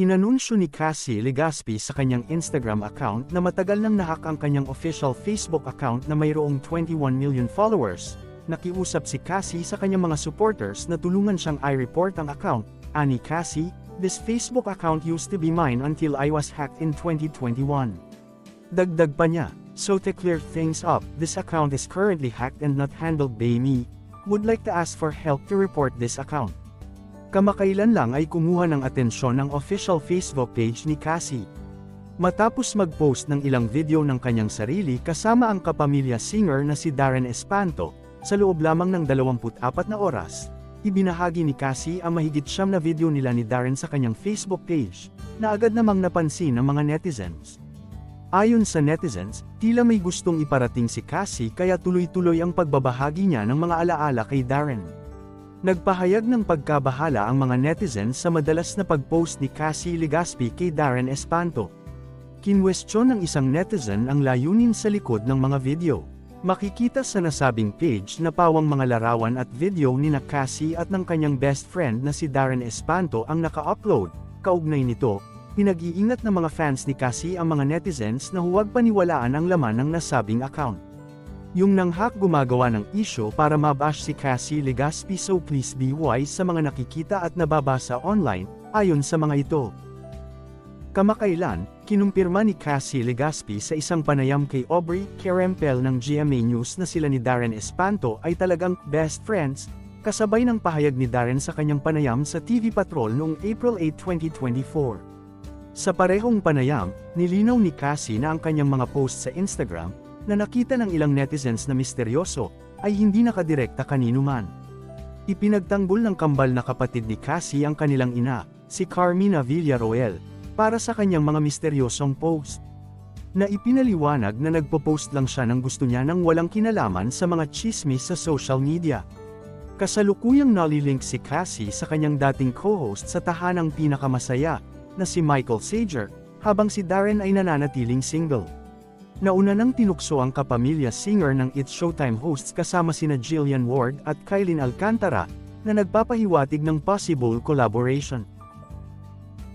Inanunsyo ni Cassie Legaspi sa kanyang Instagram account na matagal nang nahak ang kanyang official Facebook account na mayroong 21 million followers. Nakiusap si Cassie sa kanyang mga supporters na tulungan siyang i-report ang account. Ani Cassie, this Facebook account used to be mine until I was hacked in 2021. Dagdag pa niya, so to clear things up, this account is currently hacked and not handled by me. Would like to ask for help to report this account. Kamakailan lang ay kumuha ng atensyon ng official Facebook page ni Cassie. Matapos mag-post ng ilang video ng kanyang sarili kasama ang kapamilya singer na si Darren Espanto, sa loob lamang ng 24 na oras, ibinahagi ni Cassie ang mahigit siyam na video nila ni Darren sa kanyang Facebook page, na agad namang napansin ng mga netizens. Ayon sa netizens, tila may gustong iparating si Cassie kaya tuloy-tuloy ang pagbabahagi niya ng mga alaala kay Darren. Nagpahayag ng pagkabahala ang mga netizens sa madalas na pag-post ni Cassie Legaspi kay Darren Espanto. Kinwestiyon ng isang netizen ang layunin sa likod ng mga video. Makikita sa nasabing page na pawang mga larawan at video ni na Cassie at ng kanyang best friend na si Darren Espanto ang naka-upload. Kaugnay nito, pinag-iingat ng mga fans ni Cassie ang mga netizens na huwag paniwalaan ang laman ng nasabing account. Yung nanghak gumagawa ng isyo para mabash si Cassie Legaspi so please be wise sa mga nakikita at nababasa online, ayon sa mga ito. Kamakailan, kinumpirma ni Cassie Legaspi sa isang panayam kay Aubrey Kerempel ng GMA News na sila ni Darren Espanto ay talagang best friends, kasabay ng pahayag ni Darren sa kanyang panayam sa TV Patrol noong April 8, 2024. Sa parehong panayam, nilinaw ni Cassie na ang kanyang mga posts sa Instagram, na nakita ng ilang netizens na misteryoso, ay hindi nakadirekta kanino man. Ipinagtanggol ng kambal na kapatid ni Cassie ang kanilang ina, si Carmina Villaroel, para sa kanyang mga misteryosong post. Na ipinaliwanag na nagpo-post lang siya ng gusto niya nang walang kinalaman sa mga chismis sa social media. Kasalukuyang nalilink si Cassie sa kanyang dating co-host sa tahanang pinakamasaya, na si Michael Sager, habang si Darren ay nananatiling single. Nauna nang tinukso ang kapamilya singer ng It's Showtime hosts kasama sina Jillian Ward at Kylin Alcantara, na nagpapahiwatig ng possible collaboration.